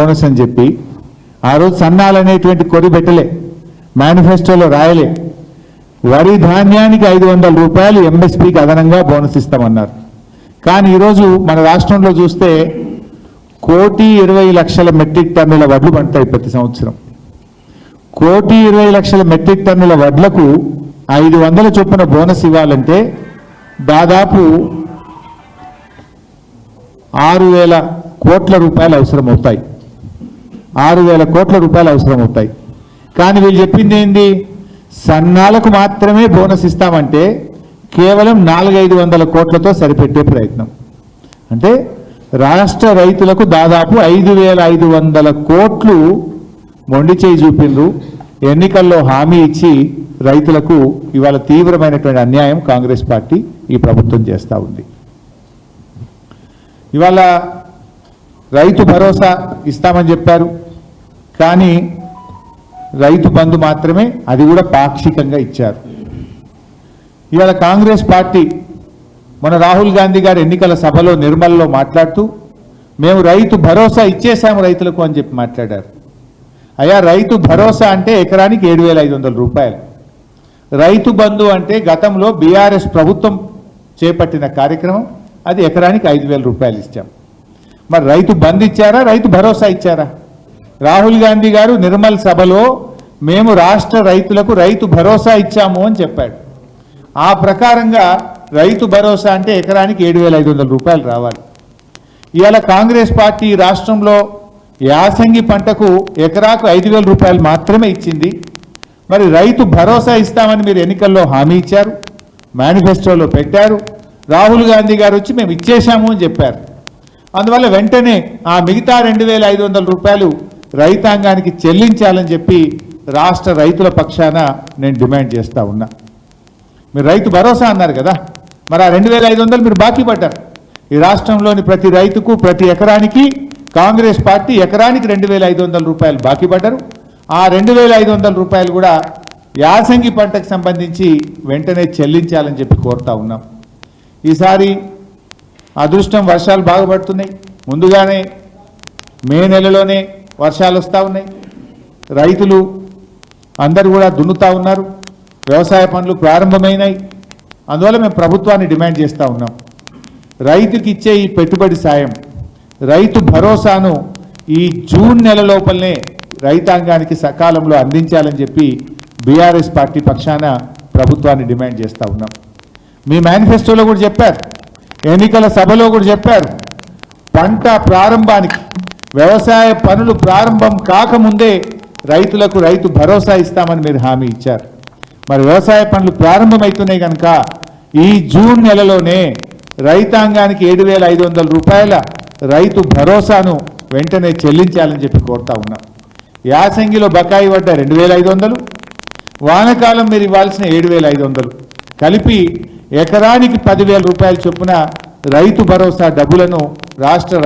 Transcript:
Bonus అని చెప్పి ఆ రోజు సన్నాలు అనేటువంటి కొరి పెట్టలే మేనిఫెస్టోలో రాయలే. వరి ధాన్యానికి ఐదు వందల రూపాయలు ఎంఎస్పీకి అదనంగా బోనస్ ఇస్తామన్నారు. కానీ ఈరోజు మన రాష్ట్రంలో చూస్తే కోటి ఇరవై లక్షల మెట్రిక్ టన్నుల వడ్లు పండుతాయి ప్రతి సంవత్సరం. కోటి ఇరవై లక్షల మెట్రిక్ టన్నుల వడ్లకు ఐదు వందల చొప్పున బోనస్ ఇవ్వాలంటే దాదాపు ఆరు వేల కోట్ల రూపాయలు అవసరం అవుతాయి ఆరు వేల కోట్ల రూపాయలు అవసరం అవుతాయి కానీ వీళ్ళు చెప్పింది ఏంది? సన్నాలకు మాత్రమే బోనస్ ఇస్తామంటే కేవలం నాలుగైదు వందల కోట్లతో సరిపెట్టే ప్రయత్నం. అంటే రాష్ట్ర రైతులకు దాదాపు ఐదు వేల ఐదు వందల కోట్లు మొండి చేయి చూపిండ్రు. ఎన్నికల్లో హామీ ఇచ్చి రైతులకు ఇవాళ తీవ్రమైనటువంటి అన్యాయం కాంగ్రెస్ పార్టీ ఈ ప్రభుత్వం చేస్తూ ఉంది. ఇవాళ రైతు భరోసా ఇస్తామని చెప్పారు. కానీ రైతు బంధు మాత్రమే అది కూడా పాక్షికంగా ఇచ్చారు. ఇవాళ కాంగ్రెస్ పార్టీ మన రాహుల్ గాంధీ గారు ఎన్నికల సభలో నిర్మల్లో మాట్లాడుతూ మేము రైతు భరోసా ఇచ్చేసాము రైతులకు అని చెప్పి మాట్లాడారు. అయ్యా రైతు భరోసా అంటే ఎకరానికి ఏడు వేల ఐదు వందల రూపాయలు. రైతు బంధు అంటే గతంలో బీఆర్ఎస్ ప్రభుత్వం చేపట్టిన కార్యక్రమం అది ఎకరానికి ఐదు వేల రూపాయలు ఇచ్చాం. మరి రైతు బంద్ ఇచ్చారా? రైతు భరోసా ఇచ్చారా? రాహుల్ గాంధీ గారు నిర్మల్ సభలో మేము రాష్ట్ర రైతులకు రైతు భరోసా ఇచ్చాము అని చెప్పాడు. ఆ ప్రకారంగా రైతు భరోసా అంటే ఎకరానికి ఏడు వేల ఐదు వందల రూపాయలు రావాలి. ఇవాళ కాంగ్రెస్ పార్టీ రాష్ట్రంలో యాసంగి పంటకు ఎకరాకు ఐదు వేల రూపాయలు మాత్రమే ఇచ్చింది. మరి రైతు భరోసా ఇస్తామని మీరు ఎన్నికల్లో హామీ ఇచ్చారు మేనిఫెస్టోలో పెట్టారు రాహుల్ గాంధీ గారు వచ్చి మేము ఇచ్చేశాము అని చెప్పారు. అందువల్ల వెంటనే ఆ మిగతా రెండు వేల ఐదు వందల రూపాయలు రైతాంగానికి చెల్లించాలని చెప్పి రాష్ట్ర రైతుల పక్షాన నేను డిమాండ్ చేస్తూ ఉన్నా. మీరు రైతు భరోసా అన్నారు కదా మరి ఆ రెండు వేల ఐదు వందలు మీరు బాకీ పడ్డారు. ఈ రాష్ట్రంలోని ప్రతి రైతుకు ప్రతి ఎకరానికి కాంగ్రెస్ పార్టీ ఎకరానికి రెండు వేల ఐదు వందల రూపాయలు బాకీ పడ్డారు. ఆ రెండు వేల ఐదు వందల రూపాయలు కూడా యాసంగి పంటకు సంబంధించి వెంటనే చెల్లించాలని చెప్పి కోరుతా ఉన్నాం. ఈసారి అదృష్టం వర్షాలు బాగా పడుతున్నాయి. ముందుగానే మే నెలలోనే వర్షాలు వస్తూ ఉన్నాయి. రైతులు అందరు కూడా దున్నుతా ఉన్నారు. వ్యవసాయ పనులు ప్రారంభమైనాయి. అందువల్ల మేము ప్రభుత్వాన్ని డిమాండ్ చేస్తూ ఉన్నాం. రైతుకి ఇచ్చే ఈ పెట్టుబడి సాయం రైతు భరోసాను ఈ జూన్ నెల లోపలనే రైతాంగానికి సకాలంలో అందించాలని చెప్పి బీఆర్ఎస్ పార్టీ పక్షాన ప్రభుత్వాన్ని డిమాండ్ చేస్తూ ఉన్నాం. మీ మేనిఫెస్టోలో కూడా చెప్పారు. ఎన్నికల సభలో కూడా చెప్పారు. పంట ప్రారంభానికి వ్యవసాయ పనులు ప్రారంభం కాకముందే రైతులకు రైతు భరోసా ఇస్తామని మీరు హామీ ఇచ్చారు. మరి వ్యవసాయ పనులు ప్రారంభమవుతున్నాయి కనుక ఈ జూన్ నెలలోనే రైతాంగానికి ఏడు వేల ఐదు వందల రూపాయల రైతు భరోసాను వెంటనే చెల్లించాలని చెప్పి కోరుతా ఉన్నాం. యాసంగిలో బకాయి పడ్డ రెండు వేల ఐదు వందలు వానకాలం మీరు ఇవ్వాల్సిన ఏడు వేల ఐదు వందలు. కలిపి ఎకరానికి పదివేల రూపాయల చొప్పున రైతు భరోసా డబ్బులను రాష్ట్ర